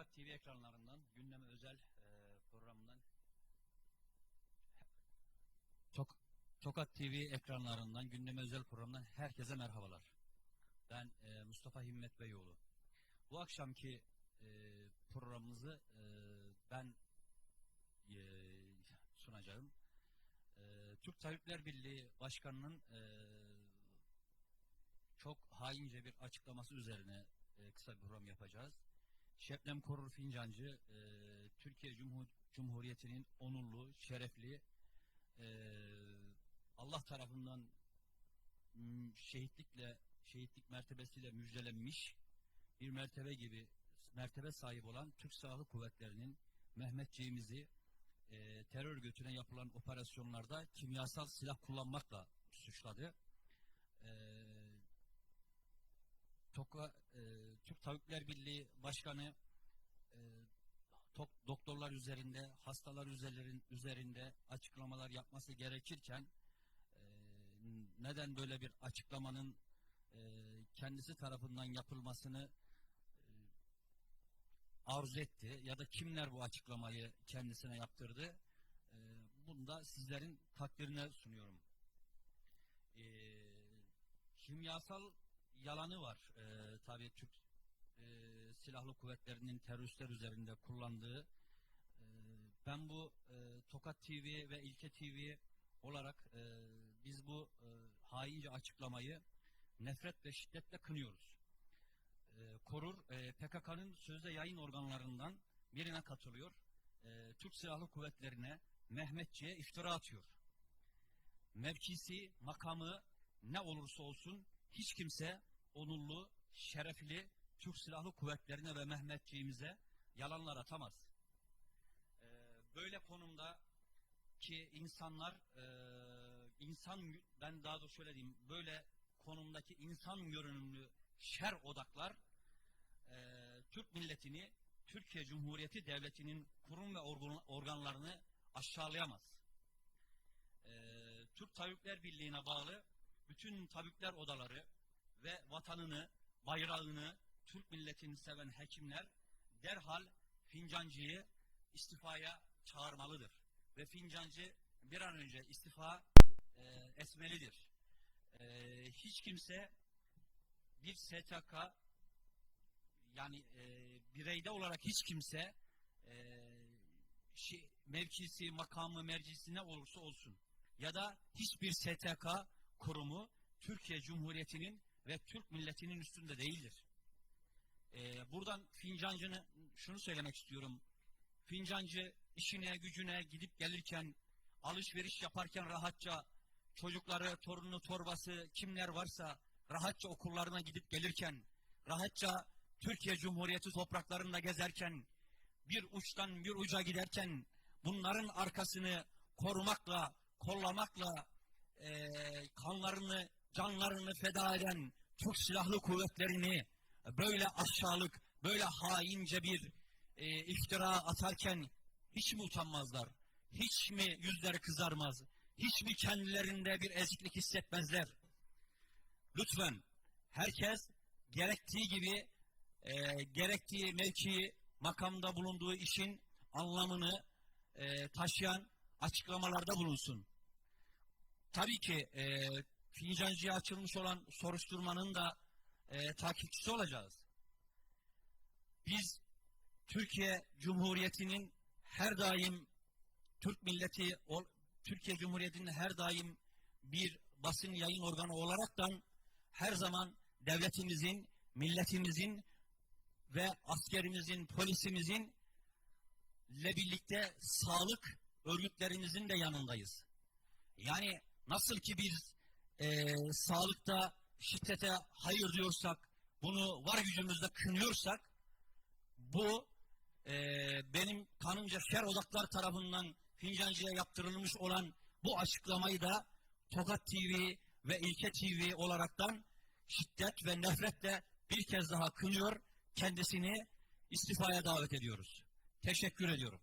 Tokat TV ekranlarından gündeme özel e, programından Tok Tokat TV ekranlarından gündeme özel programdan herkese merhabalar. Ben e, Mustafa Himmet Beyoğlu. Bu akşamki e, programımızı e, ben e, sunacağım. E, Türk Tabipler Birliği Başkanı'nın e, çok haince bir açıklaması üzerine e, kısa bir program yapacağız. Şebnem Korur Fincancı, e, Türkiye Cumhur Cumhuriyeti'nin onurlu, şerefli, e, Allah tarafından şehitlikle, şehitlik mertebesiyle müjdelenmiş bir mertebe gibi mertebe sahibi olan Türk Silahlı Kuvvetleri'nin Mehmetçiğimizi e, terör örgütüne yapılan operasyonlarda kimyasal silah kullanmakla suçladı. E, Toka, e, Türk Tabipler Birliği Başkanı e, tok- doktorlar üzerinde, hastalar üzerlerin, üzerinde açıklamalar yapması gerekirken e, neden böyle bir açıklamanın e, kendisi tarafından yapılmasını e, arzu etti ya da kimler bu açıklamayı kendisine yaptırdı e, bunu da sizlerin takdirine sunuyorum. E, kimyasal yalanı var. E, tabii Türk e, silahlı kuvvetlerinin teröristler üzerinde kullandığı. E, ben bu e, Tokat TV ve İlke TV olarak e, biz bu e, haince açıklamayı nefret ve şiddetle kınıyoruz. E, Korur e, PKK'nın sözde yayın organlarından birine katılıyor. E, Türk Silahlı Kuvvetlerine Mehmetçi'ye iftira atıyor. Mevkisi, makamı ne olursa olsun hiç kimse onurlu, şerefli Türk Silahlı Kuvvetlerine ve Mehmetçiğimize yalanlar atamaz. Ee, böyle konumda ki insanlar e, insan ben daha doğrusu şöyle diyeyim böyle konumdaki insan görünümlü şer odaklar e, Türk milletini Türkiye Cumhuriyeti Devleti'nin kurum ve organ- organlarını aşağılayamaz. E, Türk Tabipler Birliği'ne bağlı bütün tabipler odaları ve vatanını, bayrağını, Türk milletini seven hekimler derhal Fincancı'yı istifaya çağırmalıdır. Ve Fincancı bir an önce istifa e, etmelidir. E, hiç kimse bir STK yani e, bireyde olarak hiç kimse e, şey, mevkisi, makamı, mercisi ne olursa olsun ya da hiçbir STK kurumu Türkiye Cumhuriyeti'nin ve Türk milletinin üstünde değildir. Ee, buradan Fincancı'nı şunu söylemek istiyorum. Fincancı işine gücüne gidip gelirken alışveriş yaparken rahatça çocukları, torunu, torbası kimler varsa rahatça okullarına gidip gelirken rahatça Türkiye Cumhuriyeti topraklarında gezerken bir uçtan bir uca giderken bunların arkasını korumakla, kollamakla eee, kanlarını, canlarını feda eden Türk Silahlı Kuvvetlerini böyle aşağılık, böyle haince bir e, iftira atarken hiç mi utanmazlar? Hiç mi yüzleri kızarmaz? Hiç mi kendilerinde bir eziklik hissetmezler? Lütfen herkes gerektiği gibi e, gerektiği mevkii makamda bulunduğu işin anlamını e, taşıyan açıklamalarda bulunsun. Tabii ki e, Fincancı'ya açılmış olan soruşturmanın da e, takipçisi olacağız. Biz Türkiye Cumhuriyeti'nin her daim Türk milleti, Türkiye Cumhuriyeti'nin her daim bir basın yayın organı olaraktan her zaman devletimizin, milletimizin ve askerimizin, polisimizin ile birlikte sağlık örgütlerimizin de yanındayız. Yani nasıl ki biz e, sağlıkta şiddete hayır diyorsak, bunu var gücümüzle kınıyorsak, bu e, benim kanımca şer odaklar tarafından Fincancı'ya yaptırılmış olan bu açıklamayı da Tokat TV ve İlke TV olaraktan şiddet ve nefretle bir kez daha kınıyor, kendisini istifaya davet ediyoruz. Teşekkür ediyorum.